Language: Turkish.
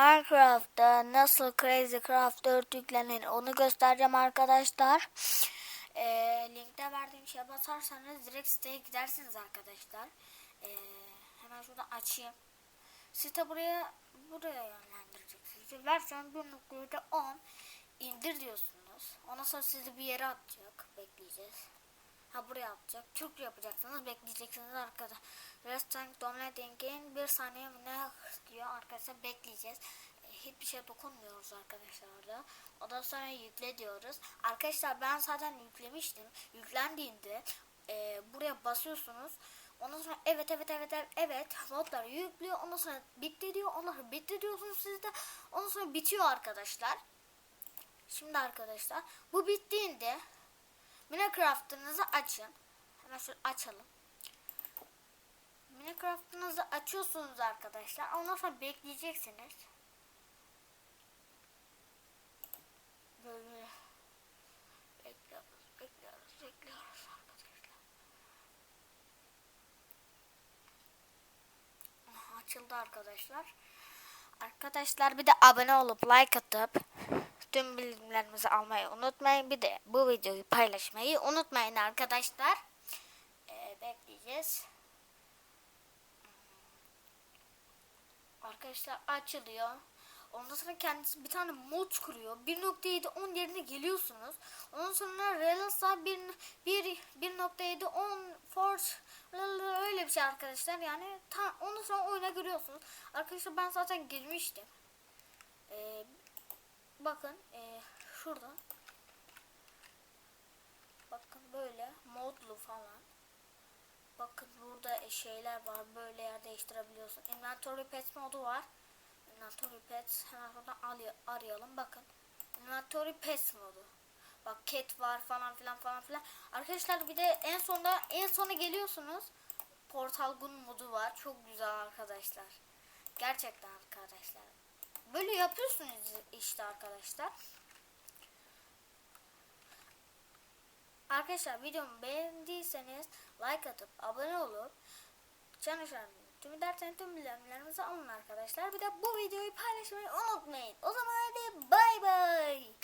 Minecraft'ta nasıl Crazy Craft 4 yüklenir onu göstereceğim arkadaşlar. Ee, linkte verdiğim şeye basarsanız direkt siteye gidersiniz arkadaşlar. Ee, hemen şurada açayım. Site buraya buraya yönlendirecek sizi. Versiyon 1.10 indir diyorsunuz. Ondan sonra sizi bir yere atacak. Bekleyeceğiz. Ha buraya atacak. Türk yapacaksınız. Bekleyeceksiniz arkada. Restaurant Dominating'in bir saniye mi ne diyor arkadaşlar bekleyeceğiz. E, hiçbir şey dokunmuyoruz arkadaşlar orada. Ondan sonra yükle diyoruz. Arkadaşlar ben zaten yüklemiştim. Yüklendiğinde e, buraya basıyorsunuz. Ondan sonra evet evet evet evet evet notları yüklüyor. Ondan sonra bitti diyor. Ondan sonra bitti diyorsunuz siz de. Ondan sonra bitiyor arkadaşlar. Şimdi arkadaşlar bu bittiğinde Minecraft'ınızı açın. Hemen şöyle açalım. Minecraft'ınızı açıyorsunuz arkadaşlar. Ondan sonra bekleyeceksiniz. Böyle bekliyoruz, bekliyoruz, bekliyoruz arkadaşlar. Açıldı arkadaşlar. Arkadaşlar bir de abone olup like atıp tüm bildirimlerimizi almayı unutmayın. Bir de bu videoyu paylaşmayı unutmayın arkadaşlar. Ee, bekleyeceğiz. Arkadaşlar açılıyor. Ondan sonra kendisi bir tane mod kuruyor. 1.7 10 yerine geliyorsunuz. Ondan sonra Relas'a 1 1 1.7 10 Force öyle bir şey arkadaşlar. Yani ta, ondan sonra oyuna giriyorsunuz. Arkadaşlar ben zaten girmiştim. Bakın e, şurada. Bakın böyle modlu falan. Bakın burada şeyler var. Böyle yer değiştirebiliyorsun. Inventory Pets modu var. Inventory Pets hemen buradan aray- arayalım. Bakın. Inventory Pets modu. Bak cat var falan filan falan filan. Arkadaşlar bir de en sonda en sona geliyorsunuz. Portal Gun modu var. Çok güzel arkadaşlar. Gerçekten arkadaşlar. Böyle yapıyorsunuz işte arkadaşlar. Arkadaşlar videomu beğendiyseniz like atıp abone olup çalışan tüm dersen tüm bildirimlerinizi alın arkadaşlar. Bir de bu videoyu paylaşmayı unutmayın. O zaman hadi bay bay.